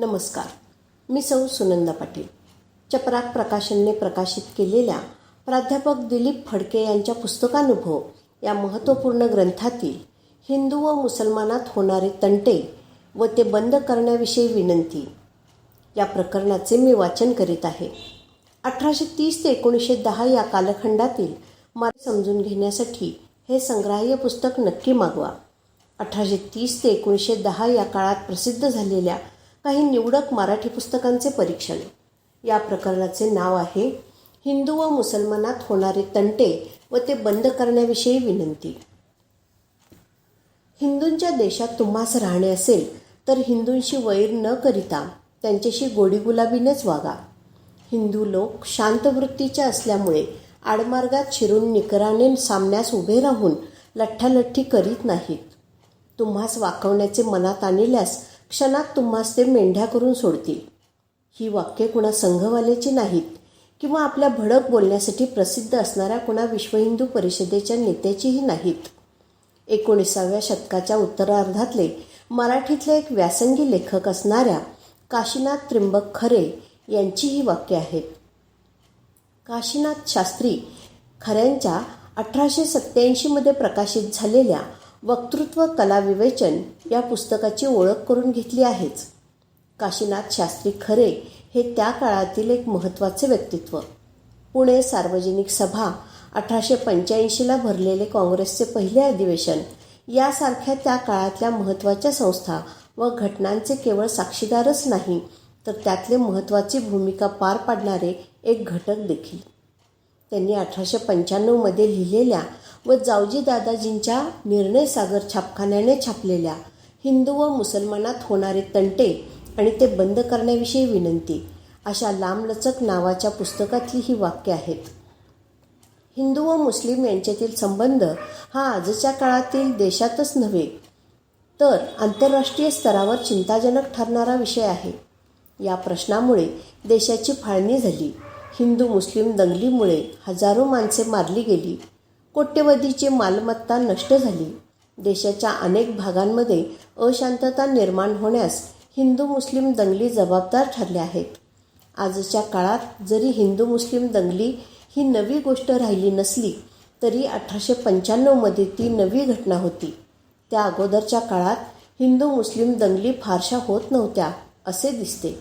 नमस्कार. मी सौ सुनंदा पाटील. चपराक प्रकाशनने प्रकाशित केलेल्या प्राध्यापक दिलीप फडके यांच्या पुस्तकानुभव या महत्त्वपूर्ण ग्रंथातील हिंदू व मुसलमानात होणारे तंटे व ते बंद करण्याविषयी विनंती. या प्रकरणाचे मी वाचन करीत आहे. अठराशे तीस ते एकोणीसशे दहा या कालखंडातील मला समजून घेण्यासाठी हे संग्राह्य पुस्तक नक्की मागवा. अठराशे तीस ते एकोणीसशे दहा या काळात प्रसिद्ध झालेल्या काही निवडक मराठी पुस्तकांचे परीक्षण. या प्रकरणाचे नाव आहे हिंदू व मुसलमानात होणारे तंटे व ते बंद करण्याविषयी विनंती. हिंदूंच्या देशात तुम्हास राहणे असेल तर हिंदूंशी वैर न करिता त्यांच्याशी गोडीगुलाबीनेच वागा. हिंदू लोक शांत वृत्तीचे असल्यामुळे आडमार्गात शिरून निकराने सामन्यास उभे राहून लठ्ठालठ्ठी करीत नाहीत. तुम्हास वाकवण्याचे मनात आणल्यास क्षणात तुम्हास ते मेंढ्या करून सोडतील. ही वाक्ये कुणा संघवाल्याची नाहीत किंवा आपल्या भडक बोलण्यासाठी प्रसिद्ध असणाऱ्या कुणा विश्व हिंदू परिषदेच्या नेत्याचीही नाहीत. एकोणीसाव्या शतकाच्या उत्तरार्धातले मराठीतले एक व्यासंगी लेखक असणाऱ्या काशीनाथ त्रिंबक खरे यांची ही वाक्य आहेत. काशीनाथ शास्त्री खऱ्यांच्या अठराशे सत्याऐंशीमध्ये प्रकाशित झालेल्या वक्तृत्व कला विवेचन या पुस्तकाची ओळख करून घेतली आहेच. काशीनाथ शास्त्री खरे हे त्या काळातील एक महत्त्वाचे व्यक्तित्व. पुणे सार्वजनिक सभा अठराशे पंच्याऐंशीला भरलेले काँग्रेसचे पहिले अधिवेशन यासारख्या त्या काळातल्या महत्त्वाच्या संस्था व घटनांचे केवळ साक्षीदारच नाही तर त्यातले महत्त्वाची भूमिका पार पाडणारे एक घटक देखील. त्यांनी अठराशे पंच्याण्णवमध्ये लिहिलेल्या व जावजी दादाजींच्या निर्णय सागर छापखान्याने छापलेल्या. हिंदू व मुसलमानात होणारे तंटे आणि ते बंद करण्याविषयी विनंती. अशा लांबलचक नावाच्या पुस्तकातली ही वाक्य आहेत. हिंदू व मुस्लिम यांच्यातील संबंध हा आजच्या काळातील देशातच नव्हे तर आंतरराष्ट्रीय स्तरावर चिंताजनक ठरणारा विषय आहे. या प्रश्नामुळे देशाची फाळणी झाली. हिंदू मुस्लिम दंगलीमुळे हजारो माणसे मारली गेली. कोट्यवधीची मालमत्ता नष्ट झाली. देशाच्या अनेक भागांमध्ये अशांतता निर्माण होण्यास हिंदू मुस्लिम दंगली जबाबदार ठरल्या आहेत. आजच्या काळात जरी हिंदू मुस्लिम दंगली ही नवी गोष्ट राहिली नसली तरी अठराशे पंच्याण्णवमध्ये ती नवी घटना होती. त्या अगोदरच्या काळात हिंदू मुस्लिम दंगली फारशा होत नव्हत्या असे दिसते.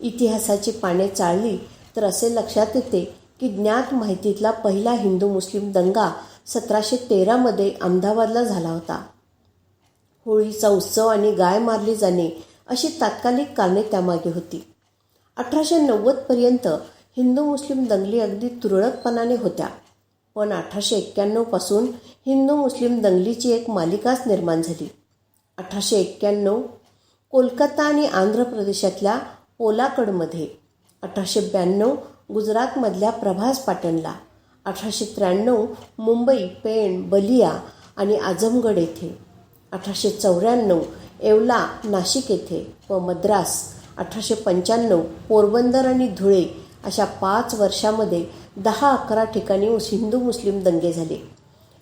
इतिहासाची पाने चाळली तर असे लक्षात येते की ज्ञात माहितीतला पहिला हिंदू मुस्लिम दंगा सतराशे तेरामध्ये अहमदाबादला झाला होता. होळीचा उत्सव आणि गाय मारली जाणे अशी तात्कालिक कारणे त्यामागे होती. अठराशे नव्वदपर्यंत हिंदू मुस्लिम दंगली अगदी तुरळकपणाने होत्या. पण अठराशे एक्क्याण्णवपासून हिंदू मुस्लिम दंगलीची एक मालिकाच निर्माण झाली. अठराशे एक्क्याण्णव कोलकाता आणि आंध्र प्रदेशातल्या पोलाकडमध्ये. अठराशे ब्याण्णव गुजरातमधल्या प्रभास पाटणला. अठराशे त्र्याण्णव मुंबई पेण बलिया आणि आजमगड येथे. अठराशे चौऱ्याण्णव येवला नाशिक येथे व मद्रास. अठराशे पंच्याण्णव पोरबंदर आणि धुळे अशा पाच वर्षामध्ये दहा अकरा ठिकाणी हिंदू मुस्लिम दंगे झाले.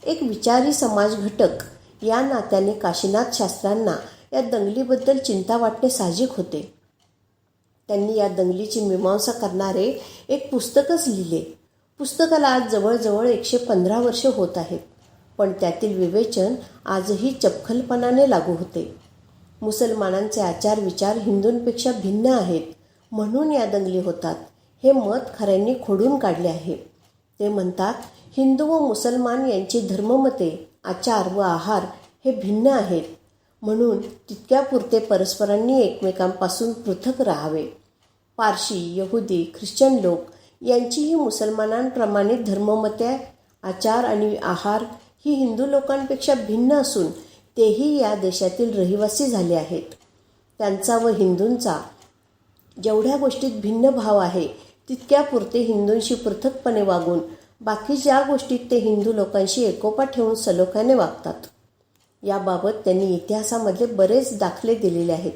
एक विचारी समाज घटक या नात्याने काशीनाथ शास्त्रांना या दंगलीबद्दल चिंता वाटणे साहजिक होते. त्यांनी या दंगलीची मीमांसा करणारे एक पुस्तकच लिहिले. पुस्तकाला आज जवळजवळ एकशे पंधरा वर्ष होत आहेत. पण त्यातील विवेचन आजही चपखलपणाने लागू होते. मुसलमानांचे आचार विचार हिंदूंपेक्षा भिन्न आहेत. म्हणून या दंगली होतात. हे मत खऱ्यांनी खोडून काढले आहे. ते म्हणतात हिंदू व मुसलमान यांची धर्ममते आचार व आहार हे भिन्न आहेत. म्हणून तितक्यापुरते परस्परांनी एकमेकांपासून पृथक राहावे. पारशी यहुदी ख्रिश्चन लोक यांचीही मुसलमानांप्रमाणे धर्ममते आचार आणि आहार ही हिंदू लोकांपेक्षा भिन्न असून तेही या देशातील रहिवासी झाले आहेत. त्यांचा व हिंदूंचा जेवढ्या गोष्टीत भिन्न भाव आहे तितक्यापुरते हिंदूंशी पृथकपणे वागून बाकी ज्या गोष्टीत ते हिंदू लोकांशी एकोपा ठेवून सलोख्याने वागतात. याबाबत त्यांनी इतिहासामध्ये बरेच दाखले दिलेले आहेत.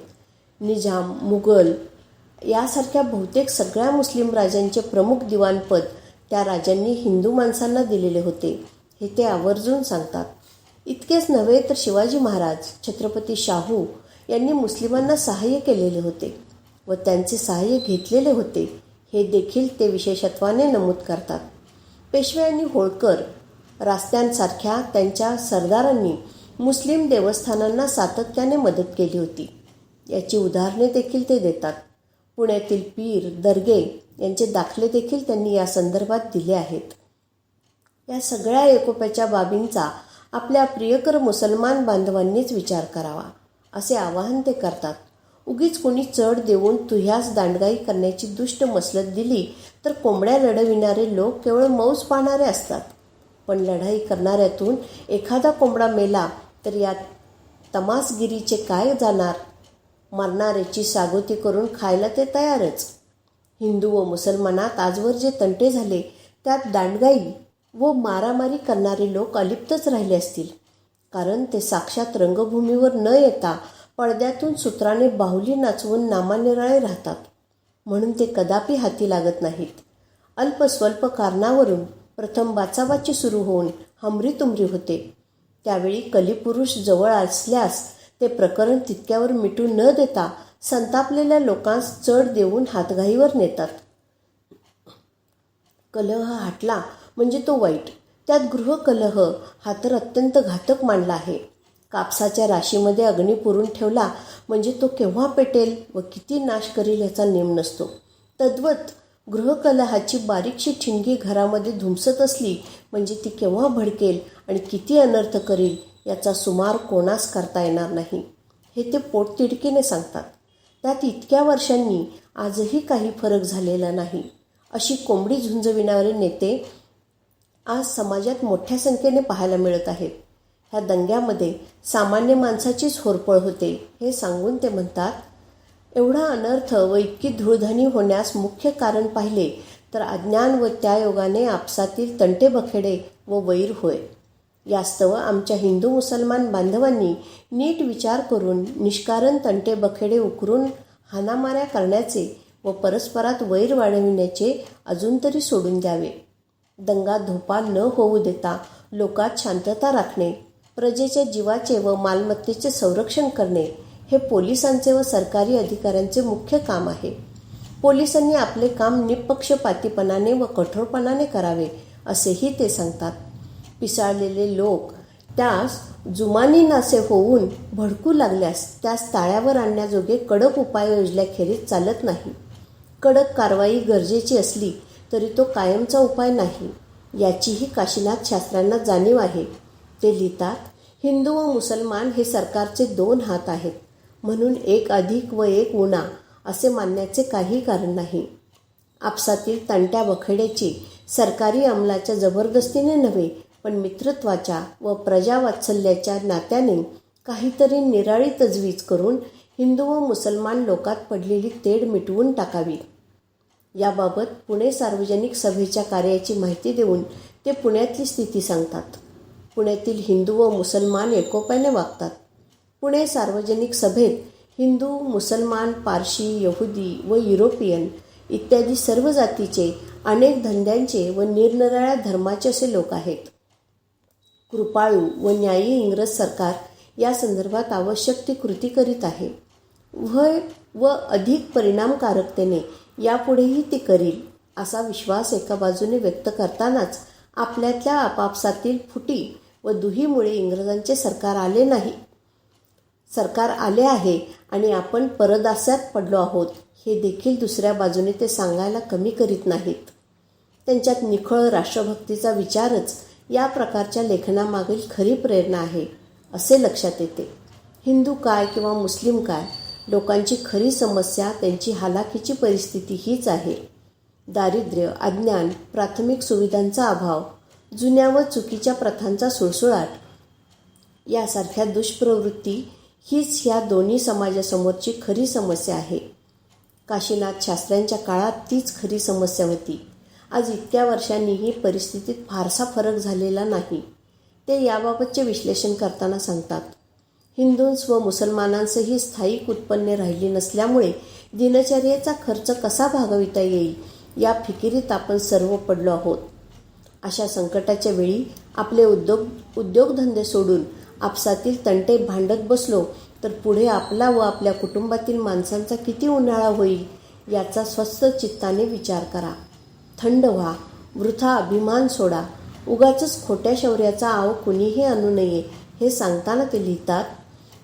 निजाम मुघल यासारख्या बहुतेक सगळ्या मुस्लिम राजांचे प्रमुख दिवाणपद त्या राजांनी हिंदू माणसांना दिलेले होते हे ते आवर्जून सांगतात. इतकेच नव्हे तर शिवाजी महाराज छत्रपती शाहू यांनी मुस्लिमांना सहाय्य केलेले होते व त्यांचे सहाय्य घेतलेले होते हे देखील ते विशेषत्वाने नमूद करतात. पेशवे आणि होळकर रास्त्यांसारख्या त्यांच्या सरदारांनी मुस्लिम देवस्थानांना सातत्याने मदत केली होती. याची उदाहरणे देखील ते देतात. पुण्यातील पीर दर्गे यांचे दाखले देखील त्यांनी या संदर्भात दिले आहेत. या सगळ्या एकोप्याच्या बाबींचा आपल्या प्रियकर मुसलमान बांधवांनीच विचार करावा असे आवाहन ते करतात. उगीच कोणी चढ देऊन तुह्यास दांडगाई करण्याची दुष्ट मसलत दिली तर कोंबड्या लढविणारे लोक केवळ मौज पाहणारे असतात. पण लढाई करणाऱ्यातून एखादा कोंबडा मेला तर या तमासगिरीचे काय जाणार? मरणाऱ्याची सागोती करून खायला ते तयारच. हिंदू व मुसलमानात आजवर जे तंटे झाले त्यात दांडगाई व मारामारी करणारे लोक अलिप्तच राहिले असतील. कारण ते साक्षात रंगभूमीवर न येता पडद्यातून सूत्राने बाहुली नाचवून नामानिराळे राहतात. म्हणून ते कदापि हाती लागत नाहीत. अल्पस्वल्प कारणावरून प्रथम बाचाबाची सुरू होऊन हमरीतुमरी होते. त्यावेळी कलिपुरुष जवळ असल्यास ते प्रकरण तितक्यावर मिटू न देता संतापलेल्या लोकांस चढ देऊन हातघाईवर नेतात. कलह हाटला म्हणजे तो वाईट. त्यात गृहकलह हा तर अत्यंत घातक मांडला आहे. कापसाच्या राशीमध्ये अग्नी पुरून ठेवला म्हणजे तो केव्हा पेटेल व किती नाश करील याचा नेम नसतो. तद्वत गृहकलहाची बारीकशी ठिणगी घरामध्ये धुमसत असली म्हणजे ती केव्हा भडकेल आणि किती अनर्थ करेल याचा सुमार कोणास करता येणार नाही हे ते पोटतिडकीने सांगतात. त्यात इतक्या वर्षांनी आजही काही फरक झालेला नाही अशी कोंबडी झुंजविणारे नेते आज समाजात मोठ्या संख्येने पाहायला मिळत आहेत. ह्या दंग्यामध्ये सामान्य माणसाचीच होरपळ होते हे सांगून ते म्हणतात एवढा अनर्थ व इतकी धूळधानी होण्यास मुख्य कारण पाहिले तर अज्ञान व त्यायोगाने आपसातील तंटे बखेडे व वैर होय. यास्तव आमच्या हिंदू मुसलमान बांधवांनी नीट विचार करून निष्कारण तंटे बखेडे उकरून हानामाऱ्या करण्याचे व परस्परात वैर वाढविण्याचे अजून तरी सोडून द्यावे. दंगा धोपा न होऊ देता लोकात शांतता राखणे प्रजेच्या जीवाचे व मालमत्तेचे संरक्षण करणे हे पोलिसांचे व सरकारी अधिकाऱ्यांचे मुख्य काम आहे. पोलिसांनी आपले काम निपक्षपातीपणाने व कठोरपणाने करावे असेही ते सांगतात. पिसाळलेले लोक त्यास जुमानी नासे होऊन भडकू लागल्यास त्यास ताळ्यावर आणण्याजोगे कडक उपाय योजल्याखेरीज चालत नाही. कडक कारवाई गरजेची असली तरी तो कायमचा उपाय नाही याचीही काशीनाथ शास्त्रांना जाणीव आहे. ते लिहितात हिंदू व मुसलमान हे सरकारचे दोन हात आहेत. म्हणून एक अधिक व एक उणा असे मानण्याचे काही कारण नाही. आपसातील तंट्या बखेड्याची सरकारी अंमलाच्या जबरदस्तीने नव्हे पण मित्रत्वाच्या व प्रजावात्सल्याच्या नात्याने काहीतरी निराळी तजवीज करून हिंदू व मुसलमान लोकात पडलेली तेढ मिटवून टाकावी. याबाबत पुणे सार्वजनिक सभेच्या कार्याची माहिती देऊन ते पुण्यातली स्थिती सांगतात. पुण्यातील हिंदू व मुसलमान एकोप्याने वागतात. पुणे सार्वजनिक सभेत हिंदू मुसलमान पारशी यहुदी व युरोपियन इत्यादी सर्व जातीचे अनेक धंद्यांचे व निरनिराळ्या धर्माचे असे लोक आहेत. कृपाळू व न्यायी इंग्रज सरकार या संदर्भात आवश्यक ती कृती करीत आहे. वय व अधिक परिणामकारकतेने यापुढेही ती करील असा विश्वास एका बाजूने व्यक्त करतानाच आपल्यातल्या आपापसातील फुटी व दुहीमुळे इंग्रजांचे सरकार आले नाही. सरकार आले आहे आणि आपण परदास्यात पडलो आहोत हे देखील दुसऱ्या बाजूने ते सांगायला कमी करीत नाहीत. त्यांच्यात निखळ राष्ट्रभक्तीचा विचारच या प्रकारच्या लेखनामागील खरी प्रेरणा आहे असे लक्षात येते. हिंदू काय किंवा मुस्लिम काय लोकांची खरी समस्या त्यांची हालाखीची परिस्थिती हीच आहे. दारिद्र्य अज्ञान प्राथमिक सुविधांचा अभाव जुन्या व चुकीच्या प्रथांचा सुळसुळाट यासारख्या दुष्प्रवृत्ती हीच ह्या दोन्ही समाजासमोरची खरी समस्या आहे. काशीनाथ शास्त्र्यांच्या काळात तीच खरी समस्या होती. आज इतक्या वर्षांनीही परिस्थितीत फारसा फरक झालेला नाही. ते याबाबतचे विश्लेषण करताना सांगतात. हिंदूंस व मुसलमानांसही स्थायिक उत्पन्ने राहिली नसल्यामुळे दिनचर्येचा खर्च कसा भागविता येईल या फिकिरीत आपण सर्व पडलो आहोत. अशा संकटाच्या वेळी आपले उद्योग उद्योगधंदे सोडून आपसातील तंटे भांडत बसलो तर पुढे आपला व आपल्या कुटुंबातील माणसांचा किती उन्हाळा होईल याचा स्वस्त चित्ताने विचार करा. थंड व्हा वृथा अभिमान सोडा. उगाच खोट्या शौर्याचा आव कुणीही आणू नये हे सांगताना ते लिहितात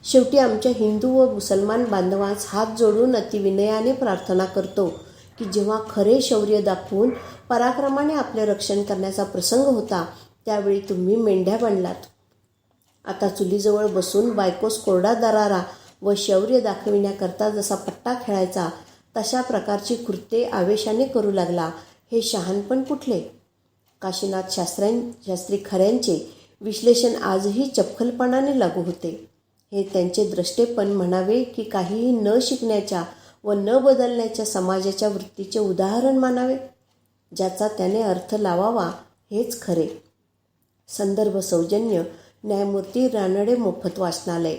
शेवटी आमच्या हिंदू व मुसलमान बांधवांस हात जोडून अतिविनयाने प्रार्थना करतो की जेव्हा खरे शौर्य दाखवून पराक्रमाने आपले रक्षण करण्याचा प्रसंग होता त्यावेळी तुम्ही मेंढ्या बनलात. आता चुलीजवळ बसून बायकोस कोरडा दरारा व शौर्य दाखविण्याकरता जसा पट्टा खेळायचा तशा प्रकारची कृत्ये आवेशाने करू लागला. हे शहाणपण कुठले? काशीनाथ शास्त्रां शास्त्री खऱ्यांचे विश्लेषण आजही चपखलपणाने लागू होते. हे त्यांचे द्रष्टेपण म्हणावे की काहीही न शिकण्याच्या व न बदलण्याच्या समाजाच्या वृत्तीचे उदाहरण मानावे ज्याचा त्याने अर्थ लावावा हेच खरे. संदर्भ सौजन्य न्यायमूर्ती रानडे मोफत वाचनालय.